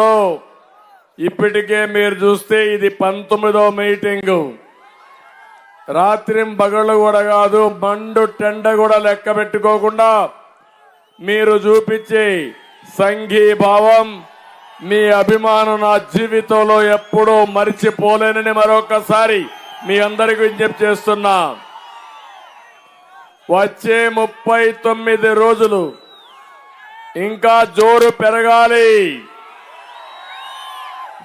లో ఇప్పటికే మీరు చూస్తే ఇది పంతొమ్మిదో మీటింగు. రాత్రి పగళ్ళు కూడా కాదు మండు టెండ కూడా లెక్క పెట్టుకోకుండా మీరు చూపించే సంఘీభావం మీ అభిమానం నా జీవితంలో ఎప్పుడూ మరిచిపోలేనని మరొకసారి మీ అందరికి విజ్ఞప్తి చేస్తున్నా. వచ్చే ముప్పై తొమ్మిది రోజులు ఇంకా జోరు పెరగాలి.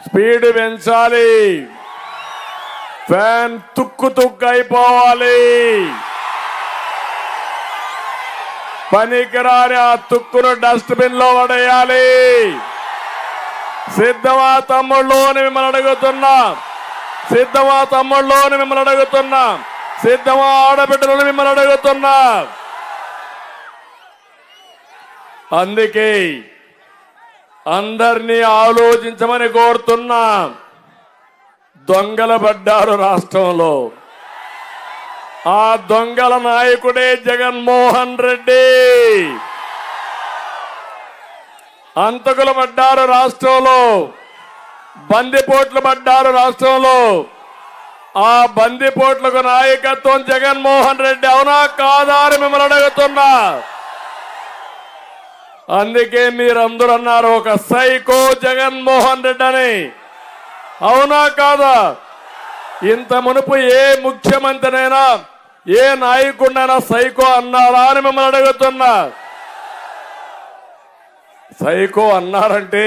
స్పీడ్ పెంచాలి. ఫ్యాన్ తుక్కు తుక్కు అయిపోవాలి. పనికిరాని ఆ తుక్కును డస్ట్బిన్లో పడేయాలి సిద్ధమా తమ్ముళ్ళు అని మిమ్మల్ని అడుగుతున్నా. సిద్ధమా తమ్ముళ్ళు అని మిమ్మల్ని అడుగుతున్నా. సిద్ధమా ఆడబిడ్డలను మిమ్మల్ని అడుగుతున్నా. అందుకే అందరినీ ఆలోచించమని కోరుతున్నా. దొంగల పడ్డారు రాష్ట్రంలో. ఆ దొంగల నాయకుడే జగన్మోహన్ రెడ్డి. అంతకులు పడ్డారు రాష్ట్రంలో. బందిపోట్లు పడ్డారు రాష్ట్రంలో. ఆ బందిపోట్లకు నాయకత్వం జగన్మోహన్ రెడ్డి. అవునా కాదా అని మిమ్మల్ని అడుగుతున్నా. అందుకే మీరందరూ అన్నారు ఒక సైకో జగన్మోహన్ రెడ్డి అని అవునా కాదా? ఇంత మునుపు ఏ ముఖ్యమంత్రినైనా ఏ నాయకుడినైనా సైకో అన్నారా అని మిమ్మల్ని అడుగుతున్నా. సైకో అన్నారంటే